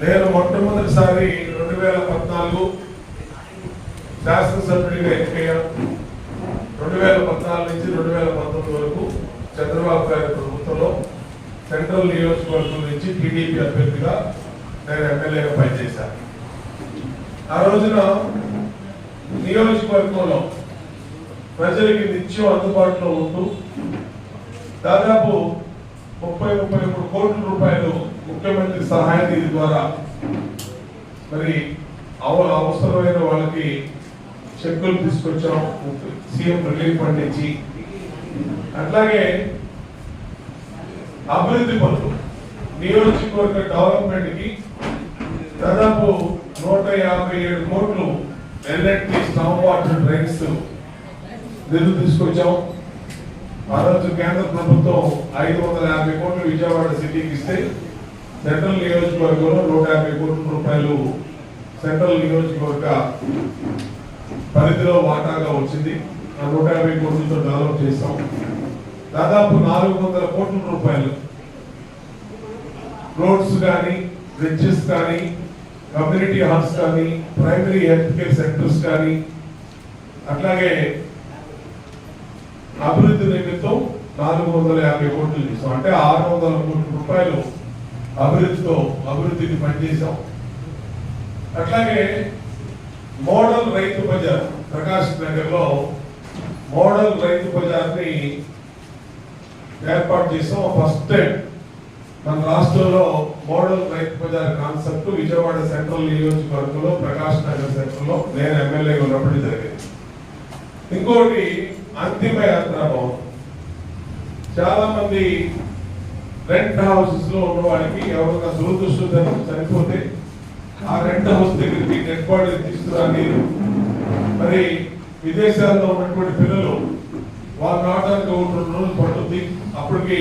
నేను మొట్టమొదటిసారి రెండు వేల పద్నాలుగు శాసనసభ్యుడిగా ఎన్నికయ్యాను రెండు వేల పద్నాలుగు నుంచి రెండు వేల పంతొమ్మిది వరకు చంద్రబాబు గారి ప్రభుత్వంలో సెంట్రల్ నియోజకవర్గం నుంచి టీడీపీ అభ్యర్థిగా నేను ఎమ్మెల్యేగా పనిచేశాను. ఆ రోజున నియోజకవర్గంలో ప్రజలకి నిత్యం అందుబాటులో ఉంటూ దాదాపు ముప్పై ముప్పై మూడు కోట్ల రూపాయలు ముఖ్యమంత్రి సహాయ నిధి ద్వారా మరి అవ అవసరమైన వాళ్ళకి చెక్కులు తీసుకొచ్చాం సీఎం రిలీఫ్ ఫండ్ ఇచ్చి. అట్లాగే అభివృద్ధి పనులు. నియోజకవర్గ డెవలప్మెంట్కి దాదాపు నూట యాభై ఏడు కోట్లు ఎల్ఎన్టీ స్టామ్ వాటర్ డ్రైన్స్ నిధులు తీసుకొచ్చాం. ఆ రోజు కేంద్ర ప్రభుత్వం ఐదు వందల యాభై కోట్లు విజయవాడ సిటీకి ఇస్తే సెంట్రల్ నియోజకవర్గంలో నూట యాభై కోట్ల రూపాయలు సెంట్రల్ నియోజకవర్గ పరిధిలో వాటాగా వచ్చింది. ఆ నూట యాభై కోట్లతో డెవలప్ చేస్తాం దాదాపు నాలుగు వందల కోట్ల రూపాయలు. రోడ్స్ కానీ బ్రిడ్జెస్ కానీ కమ్యూనిటీ హాల్స్ కానీ ప్రైమరీ హెల్త్ కేర్ సెంటర్స్ కానీ అట్లాగే అభివృద్ధి నిమిత్తం నాలుగు వందల యాభై కోట్లు చేస్తాం అంటే ఆరు వందల కోట్ల రూపాయలు అభివృద్ధితో అభివృద్ధికి పనిచేశాం. అట్లాగే మోడల్ రైతు బజార్ ప్రకాష్ నగర్లో మోడల్ రైతు బజార్ని ఏర్పాటు చేసాం ఫస్ట్ టైం మన రాష్ట్రంలో model Rythu Bazar concept Vijayawada central నియోజకవర్గంలో ప్రకాష్ నగర్ సెంట్రల్లో నేను ఎమ్మెల్యేగా ఉన్నప్పుడు జరిగింది. ఇంకోటి అంతిమ యాత్ర భవన్. చాలా మంది రెంట్ హౌసెస్లో ఉన్న వారికి ఎవరైనా దురదృష్టం చనిపోతే ఆ రెంట్ హౌస్ దగ్గరికి డెడ్ బాడీ తీసుకురా నీరు. మరి విదేశాల్లో ఉన్నటువంటి పిల్లలు వాళ్ళు రావడానికి ఒక రెండు రోజులు పడుతుంది. అప్పటికి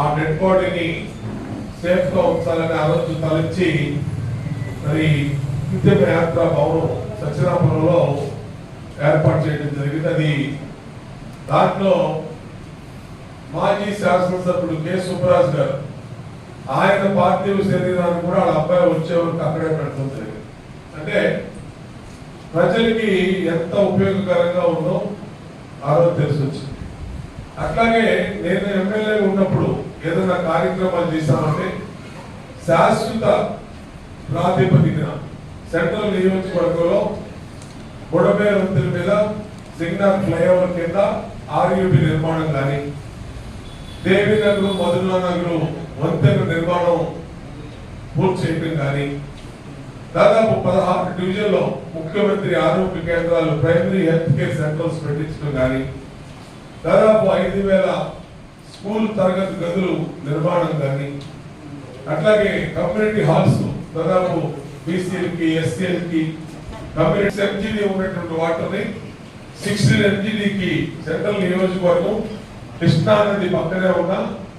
ఆ డెడ్ బాడీని సేఫ్గా ఉంచాలని ఆలోచన తలచి మరి అంతిమ యాత్ర భవనం సత్యనాపురంలో ఏర్పాటు చేయడం జరిగింది. అది దాంట్లో మాజీ శాసనసభ్యుడు కె. సుబ్బరాజు గారు ఆయన పార్థివ శరీరాన్ని కూడా వాళ్ళ అబ్బాయి వచ్చే వరకు అక్కడే పెట్టడం జరిగింది. అంటే ప్రజలకి ఎంత ఉపయోగకరంగా ఉందో ఆ రోజు తెలిసి వచ్చింది. అట్లాగే నేను ఎమ్మెల్యే ఉన్నప్పుడు ఏదైనా కార్యక్రమాలు చేశామంటే శాశ్వత ప్రాతిపదికన సెంట్రల్ నియోజకవర్గంలో బుడమేర వంతుల మీద సిగ్నల్ ఫ్లైఓవర్ కింద ఆర్యూబి నిర్మాణం కానీ దేవి నగరు మధురా నగరు వంతెన నిర్మాణం పూర్తి చేయడం కానీ దాదాపు పదహారు డివిజన్లో ముఖ్యమంత్రి ఆరోగ్య కేంద్రాలు ప్రైమరీ హెల్త్ కేర్ సెంటర్స్ పెట్టించడం కానీ దాదాపు ఐదు వేల స్కూల్ తరగతి గదులు నిర్మాణం కానీ అట్లాగే కమ్యూనిటీ హాల్స్ దాదాపు బీసీఎల్కి ఎస్సీఎల్కి కమ్యూనిటీ ఎంజీడీ ఉన్నటువంటి వాటర్ని సిక్స్టీన్ ఎంజీడీకి సెంట్రల్ నియోజకవర్గం కృష్ణా నది పక్కనే ఉన్న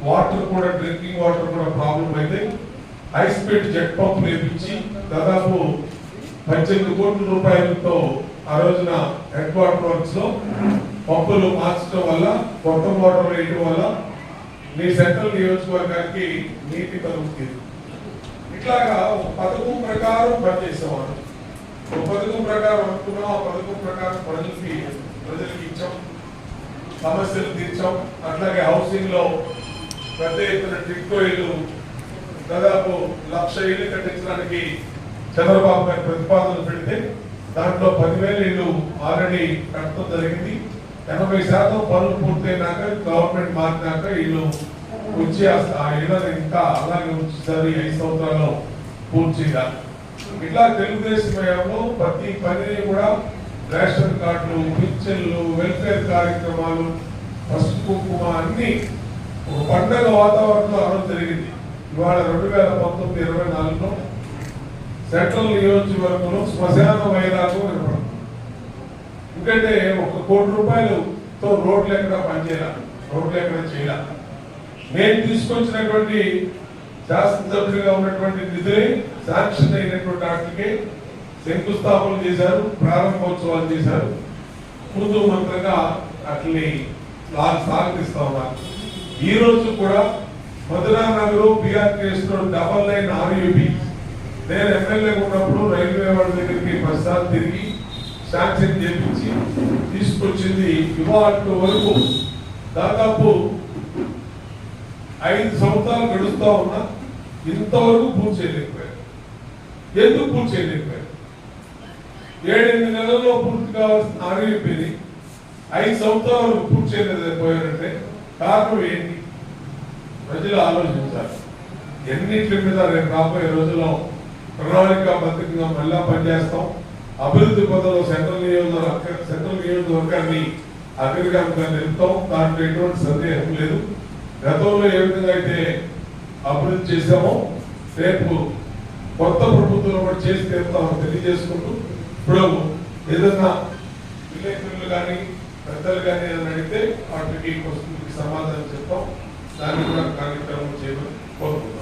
వాటర్ కూడా డ్రింకింగ్ వాటర్ కూడా ప్రాబ్లం అయితే హై స్పీడ్ జెట్ పంప్ వేపించి దాదాపు పద్దెనిమిది కోట్ల రూపాయలతో ఆ రోజున హెడ్ వాటర్ వర్క్స్లో పంపులు మార్చడం వల్ల కొత్త మోటార్ వేయడం వల్ల మీ సెంట్రల్ నియోజకవర్గానికి నీటి కలుగుతుంది. ఇట్లాగా పథకం ప్రకారం పనిచేసేవాడు ఒక పథకం ప్రకారం అనుకున్నాం ఆ పథకం ప్రకారం ప్రజలకి ప్రజలకి ఇచ్చాం. సమస్యలు తీర్చాం. అట్లాగే హౌసింగ్లో పెద్ద ఎత్తున టిక్కో ఇల్లు దాదాపు లక్ష ఇల్లు కట్టించడానికి చంద్రబాబు గారి ప్రతిపాదనలు పెడితే దాంట్లో పదివేల ఇల్లు ఆల్రెడీ కట్టడం జరిగింది. ఎనభై శాతం పనులు పూర్తయినాక గవర్నమెంట్ మారినాక ఇల్లు వచ్చి ఆ- ఇళ్ళని ఇంకా అలాగే ఉంచుతారు. ఐదు సంవత్సరాల్లో పూర్తిగా. ఇట్లా తెలుగుదేశం ప్రతి పనిని కూడా రేషన్ కార్డులు పింఛన్లు వెల్ఫేర్ కార్యక్రమాలు పసుపు కుంకుమ అన్ని ఒక పండగ వాతావరణంలో అమలు జరిగింది. ఇవాళ రెండు వేల పంతొమ్మిది ఇరవై నాలుగులో సెంట్రల్ నియోజకవర్గంలో శ్మశాన వైరాగం వినపడుతుంది ఎందుకంటే ఒక కోటి రూపాయలుతో రోడ్లు ఎక్కడ పనిచేయాలి? రోడ్లు ఎక్కడ చేయాలి? నేను తీసుకొచ్చినటువంటి శాసనసభ్యుడిగా ఉన్నటువంటి నిధులే శాంక్షన్ అయినటువంటి వాటికి శంకుస్థాపన చేశారు ప్రారంభోత్సవాలు చేశారు. ముందు మంత్రంగా అట్లని సాగిస్తా ఉన్నారు ఈ రోజు కూడా Madhura Nagar BRTS double line RUB నేను ఎమ్మెల్యే ఉన్నప్పుడు రైల్వే వాళ్ళ దగ్గరికి బస్సార్ తిరిగి శాంక్షన్ చేపించి తీసుకొచ్చింది ఇవాళ వరకు. దాదాపు ఐదు సంవత్సరాలు గడుస్తూ ఉన్నా ఇంతవరకు పూర్తి చేయలేకపోయారు ఎందుకు పూర్తి చేయలేకపోయారు ఏడెనిమిది నెలల్లో పూర్తి కావాల్సిన ఆగిపోయింది ఐదు సంవత్సరాలు పూర్తి చేయలేకపోయారంటే కారణం ఏంటి? ప్రజలు ఆలోచించాలి. ఎన్నింటి మీద రేపు రాబోయే రోజుల్లో ప్రణాళికాబద్ధంగా మళ్ళా పనిచేస్తాం. అభివృద్ధి పదంలో సెంట్రల్ నియోజకవర్గ సెంట్రల్ నియోజకవర్గాన్ని అగ్రగామిగా నిలుపుతాం. దాంట్లో ఎటువంటి సందేహం లేదు. గతంలో ఏ విధంగా అయితే అభివృద్ధి చేశామో రేపు కొత్త ప్రభుత్వం కూడా చేసి తీరుతామని తెలియజేసుకుంటూ ఇప్పుడు ఏదన్నా విలేకరులు కానీ పెద్దలు కానీ ఏదైనా అడిగితే వాటికి క్వశ్చన్కి సమాధానం చెప్తాం. దాన్ని కూడా కార్యక్రమం చేయమని కోరుకుంటాం